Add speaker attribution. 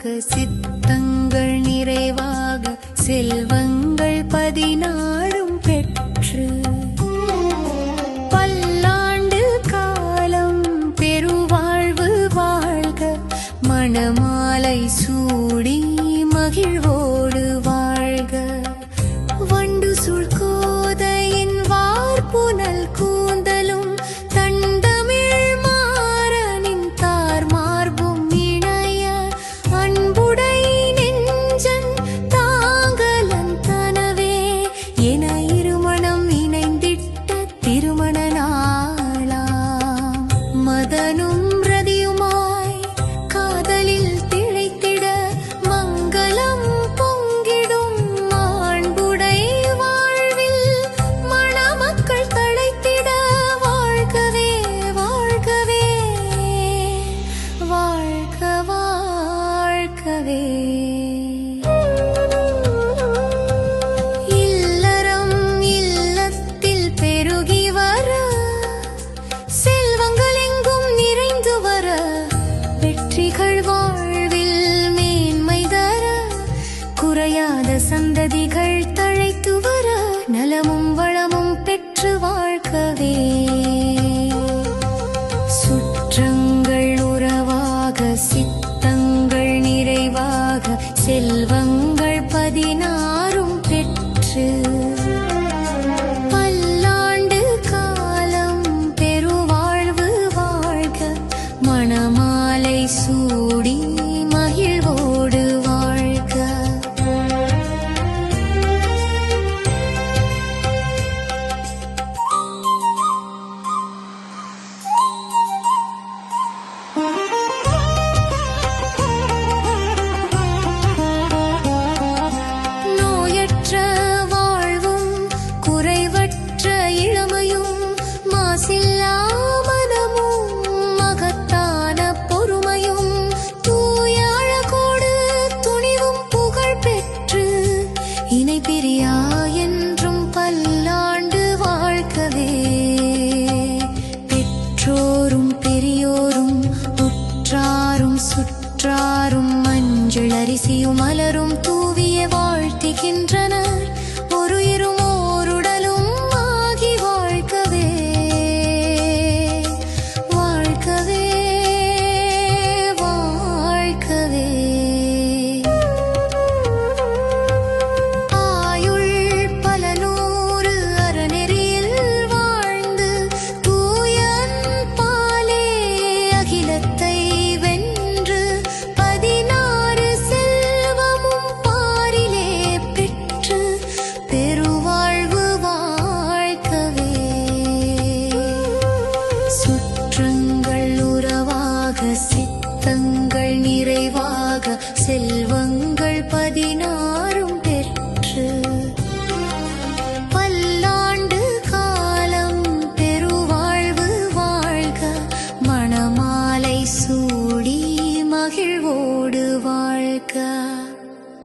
Speaker 1: நிறைவாக சித்தங்கள் நிறைவாக செல்வங்கள் பதினாறும் பெற்று. பல்லாண்டு காலம் பெருவாழ்வு வாழ்க மணமாலை சூடி மகிழ்வு ഞാനും சந்ததிகள் தழைத்து வர நலமும் வளமும் பெற்று வாழ்கவே சுற்றங்கள் உறவாக சித்தங்கள் நிறைவாக செல்வங்கள் பதினா இணை பிரியா என்றும் பல்லாண்டு வாழ்க்கவே. பெற்றோரும் பெரியோரும் உற்றாரும் சுற்றாரும் மஞ்சள் அரிசியும் மலரும் தூவிய வாழ்த்துகின்ற